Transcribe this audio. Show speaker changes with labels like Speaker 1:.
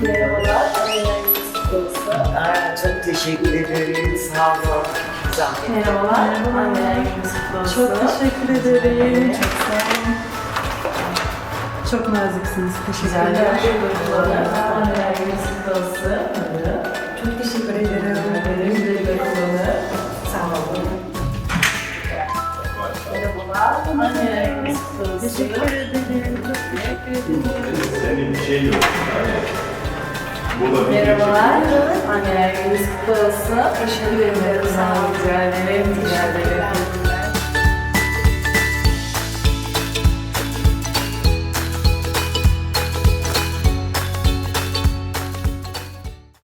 Speaker 1: Merhabalar, Aa, çok teşekkür ederim. Sağ olun. Zahmet. Merhabalar. Merhabalar.
Speaker 2: Çok teşekkür ederim. Çok sağ olun. Çok naziksiniz. Teşekkürler.
Speaker 1: Anneler gününüz kutlu olsun.
Speaker 2: Çok teşekkür ederim.
Speaker 1: Güle güle kullanın. Sağ olun. Merhabalar. Anneler olsun.
Speaker 2: Teşekkür ederim. Çok teşekkür ederim.
Speaker 3: Senin bir şey yok.
Speaker 1: Merhabalar. Anneler gününüz kutlu olsun. Teşekkür ederim. Sağ olun.